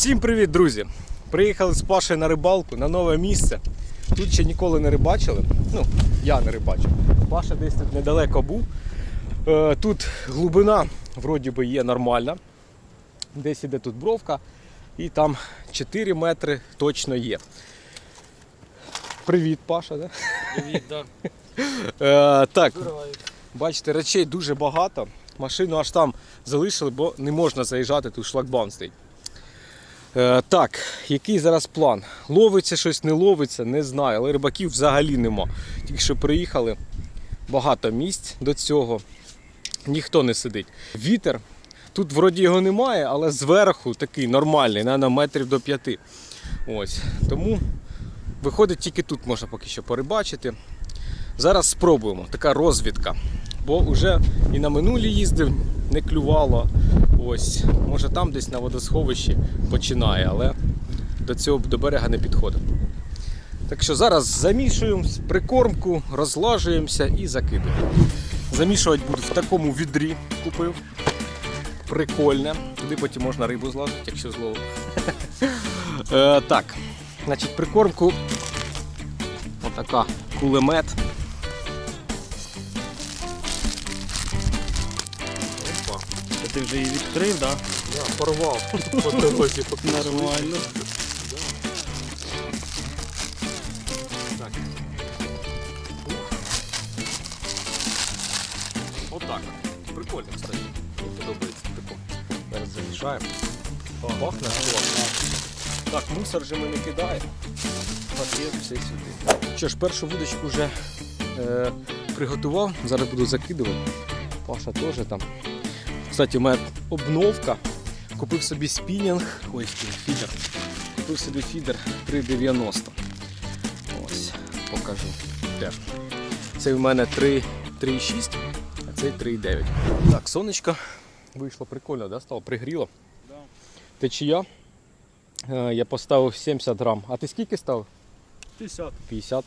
Всім привіт, друзі! Приїхали з Пашею на рибалку на нове місце. Тут ще ніколи не рибачили. Ну, я не рибачив. Паша десь тут недалеко був. Е, Тут глибина вроді би є нормальна. Десь іде тут бровка. І там 4 метри точно є. Привіт, Паша. Да? Привіт, да. Е, так, бачите, речей дуже багато. Машину аж там залишили, бо не можна заїжджати, тут шлагбаум стоїть. Е, так, який зараз план? Ловиться щось, не ловиться, не знаю, але рибаків взагалі нема. Тільки що приїхали, багато місць до цього, ніхто не сидить. Вітер, тут вроді його немає, але зверху такий нормальний, на метрів до п'яти. Ось. Тому виходить, тільки тут можна поки що порибачити. Зараз спробуємо, така розвідка. Бо вже і на минулі їздив, не клювало. Ось, може там десь на водосховищі починає, але до цього до берега не підходить. Так що зараз замішуємо прикормку, розлажуємося і закидуємо. Замішувати буду в такому відрі купив. Прикольне. Туди потім можна рибу злажити, якщо зловив. Е, Так, значить, прикормку. Отака кулемет. Ти вже її відкрив, так? Я порвав по дорозі, поки Да? Нормально. Так. Отак. Прикольно, кстати. Мені подобається прикол. Зараз замішаємо. Пахне класно. Так, мусор же ми не кидаємо. Пакет, все сюди. Що ж, першу вудочку вже е, приготував, зараз буду закидувати. Паша теж там. Кстати, у мене обновка. Купив собі спінінг. Ой, фідер. Купив собі фідер 3,90. Ось, покажу. Теж. Це в мене 3,6, а цей 3,9. Так, сонечко вийшло прикольно, да? стало пригріло. Да. Течія. Е, Я поставив 70 грам. А ти скільки ставив? 50. 50.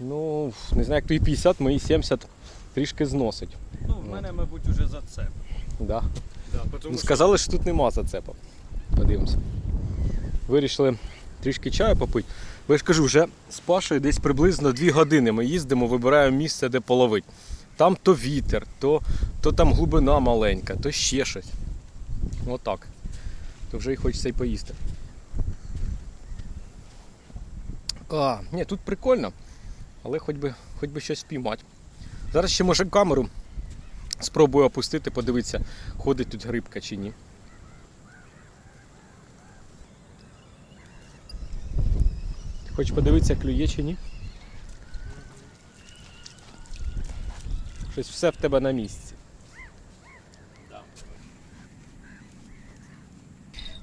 Ну, не знаю, як твої 50, мої 70 трішки зносить. Ну, в мене, мабуть, уже за це. Да. Да, Ну, тому сказали, що тут нема зацепа. Подивимося. Вирішили трішки чаю попити. Бо я ж кажу, вже з Пашою десь приблизно 2 години ми їздимо, вибираємо місце, де половити. Там то вітер, то, то там глибина маленька, то ще щось. Отак. То вже і хочеться й поїсти. А, ні, тут прикольно, але хоч би, хоч би щось спіймати. Зараз ще може камеру спробую опустити, подивитися, ходить тут грибка чи ні. Хочеш подивитися, клює чи ні? Щось все в тебе на місці.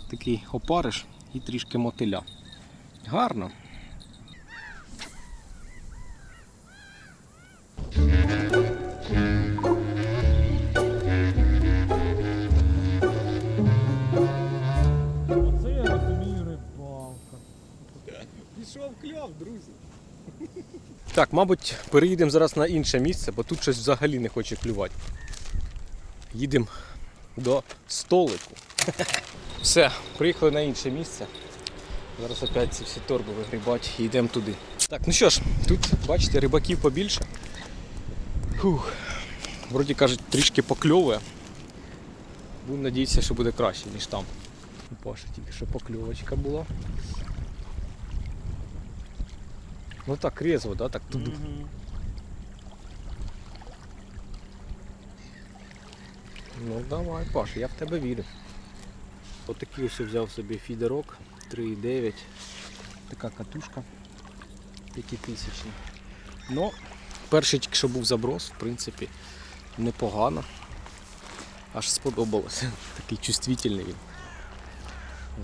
Такий опариш і трішки мотиля. Гарно. Пішов друзі. Так, мабуть, переїдемо зараз на інше місце, бо тут щось взагалі не хоче клювати. Їдемо до столику. Все, приїхали на інше місце. Зараз опять ці всі торби вигрібати і йдемо туди. Так, ну що ж, тут, бачите, рибаків побільше. Фух. Вроді кажуть, трішки покльовує. Будемо надіятися, що буде краще, ніж там. У Паші тільки що покльовочка була. Ну так резво, да? Так туди. Мгм. Ну давай, Паш, я в тебе вірю. Отакий ось взяв собі фідерок 3,9. Така катушка 5000. Ну, перший тільки що був заброс, в принципі, непогано. Аж сподобалося. Такий чувствительний він.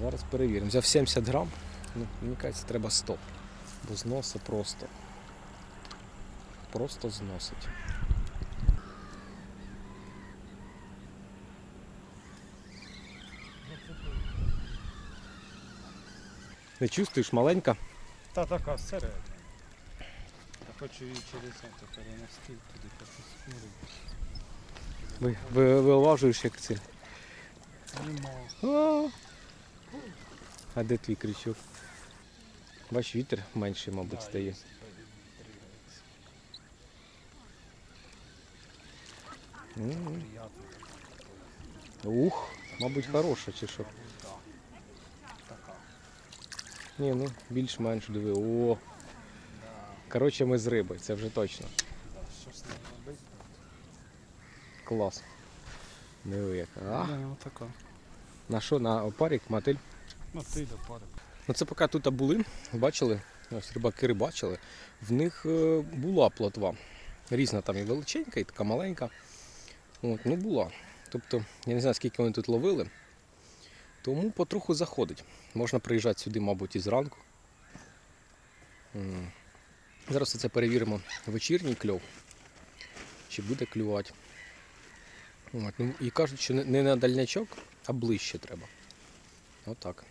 Зараз перевіримо. Взяв 70 грам, ну, мені кажеться, треба 100. Бо зносить просто. Просто зносить. Не чувствуєш, маленька? Та така середня. Я хочу її через це перенести туди. Ви, ви, вилажуєш як це. Нема. А, А де твій крючок? Бач, вітер менший, мабуть, стає. Ух, мабуть, хороша чи що. Ні, ну більш-менш диви. О. Коротше, ми з риби, це вже точно. Клас. Диви як. А? Да. На що? На опарик, мотиль? Ну ти до пари. Ну це поки тут були, бачили, ось рибаки рибачили, в них е, була плотва. Різна там і величенька, і така маленька. От, ну була. Тобто, я не знаю, скільки вони тут ловили. Тому потроху заходить. Можна приїжджати сюди, мабуть, і зранку. Зараз це перевіримо вечірній кльов. Чи буде клювати. От, ну, і кажуть, що не- на дальнячок, а ближче треба. Отак.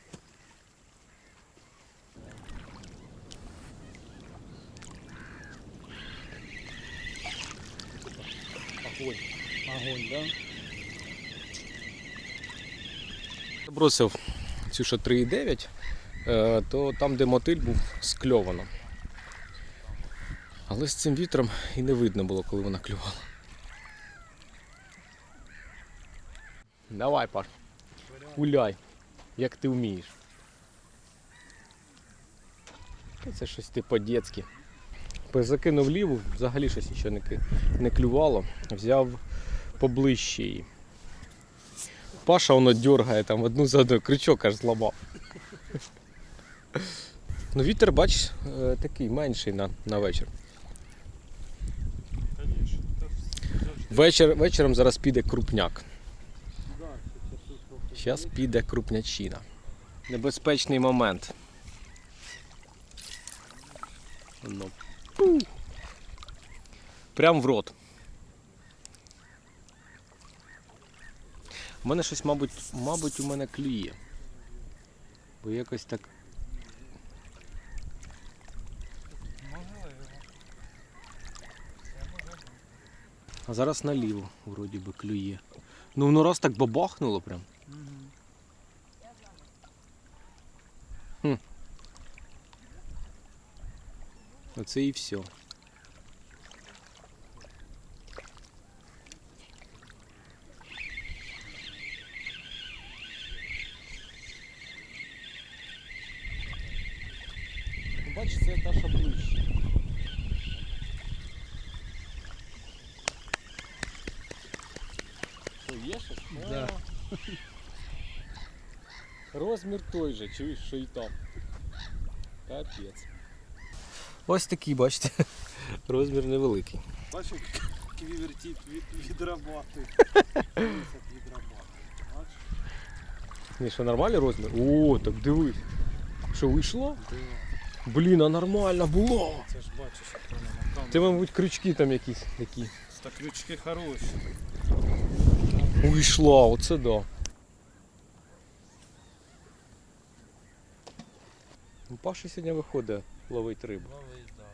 Огонь. Огонь, да? Бросив цю що 3,9, е, то там, де мотиль був, скльовано. Але з цим вітром і не видно було, коли вона клювала. Давай, Паш, гуляй, як ти вмієш. Це щось ти по-дєцьки. Закинув ліву, взагалі щось нічого не, не клювало. Взяв поближче її. Паша воно дергає там одну за одну, крючок аж зламав. Ну вітер, бачиш, е, такий менший на, на вечір. Вечір, вечором зараз піде крупняк. Зараз піде крупнячина. Небезпечний момент. Ну. Прям в рот. У мене щось, мабуть, мабуть, у мене клює. Бо якось так. А зараз наліво, вроді би, клює. Ну воно раз так бабахнуло прям. Оце і все. Ну, Бачиш, це та що ближче. Що, є щось? Да. О. Розмір той же, чуєш, що і там. Капець. Ось такий, бачите, розмір невеликий. Бачиш, квівертіп від, як. Бачиш? Ні, що нормальний розмір? О, так дивись. Що вийшло? Блін, а нормально було. Це ж бачиш, як воно на. Це, мабуть, крючки там якісь такі. Та крючки хороші. Уйшла, оце да. Ну, Паша сьогодні виходить ловить рибу. Да,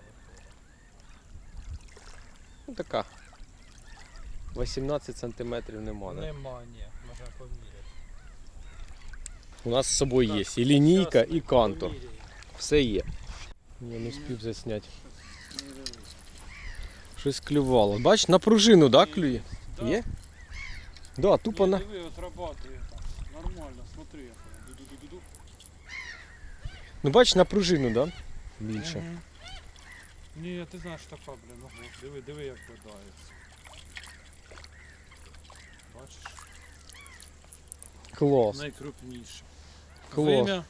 Ну така. 18 сантиметрів нема, виходить. Нема, ні, можна поміряти. У нас з собою є і лінійка, і канто. поміряємо. Все є. Я не встиг засняти. Щось клювало. Бач, на пружину, да, клює? Да. Є? Да, тупо на. Диви, отрабатує там. Нормально, смотри, як воно. Ду-ду-ду-ду. Ну бач, на пружину, да? Більше. Мгм. Ні, ти знаєш така, блін, ого. Диви, диви, як додається. Бачиш? Клас. Найкрупніше. Клас. Вим'я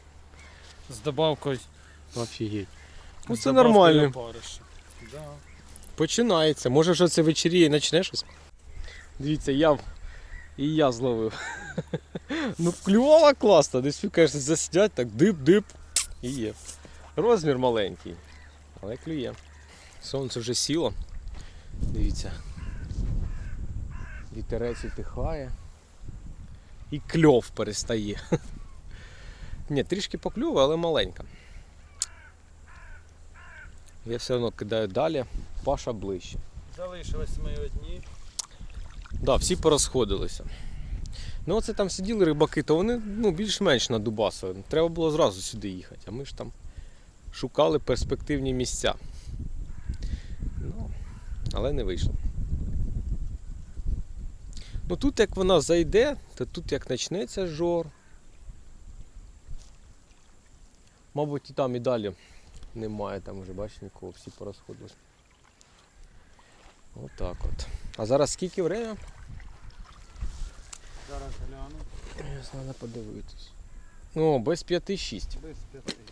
з добавкою. Офігеть. Ну це нормально. Да. Починається. Може вже це вечеріє почне щось. Дивіться, я і я зловив. ну клювала класно, десь кажеш, заснять, так дип-дип і є. Розмір маленький, але клює. Сонце вже сіло. Дивіться. Вітерець утихає. І кльов перестає. Ні, трішки поклюває, але маленька. Я все одно кидаю далі, паша ближче. Залишились ми одні. Да, всі порозходилися. Ну, оце там сиділи рибаки, то вони ну, більш-менш надубасили. Треба було зразу сюди їхати, а ми ж там шукали перспективні місця. Ну, але не вийшло. Ну тут як вона зайде, то тут як почнеться жор. Мабуть, і там і далі немає, там вже бачиш нікого, всі порозходились. Отак от. А зараз скільки время? Зараз гляну. Треба подивитись. О, без 5-6. Без п'яти.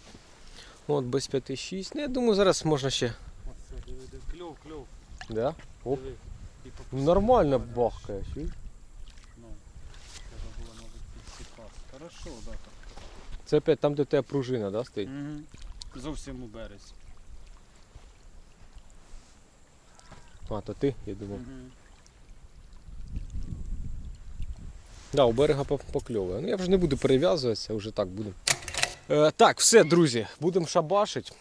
От без 5-6. Ну, я думаю, зараз можна ще. Оце диви, диви. Кльов, кльов. Да? Оп. Диви. І попустив. Нормально бахкає. чуєш? Ну, треба було, мабуть, підсікати. Хорошо, да, так. Це опять там, де тебе пружина, да, стоїть? Угу. Зовсім у березі. А, то ти, я думав. Угу. Да, у берега по- покльовує. Ну я вже не буду перев'язуватися, вже так буду. Е, так, все, друзі, будемо шабашити.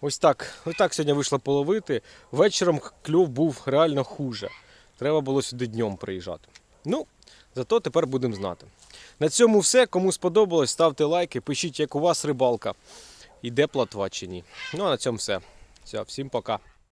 Ось так. Ось так сьогодні вийшло половити. Вечором кльов був реально хуже. Треба було сюди днем приїжджати. Ну, зато тепер будемо знати. На цьому все. Кому сподобалось, ставте лайки, пишіть, як у вас рибалка. Іде платва чи ні. Ну а на цьому все. Все, всім пока.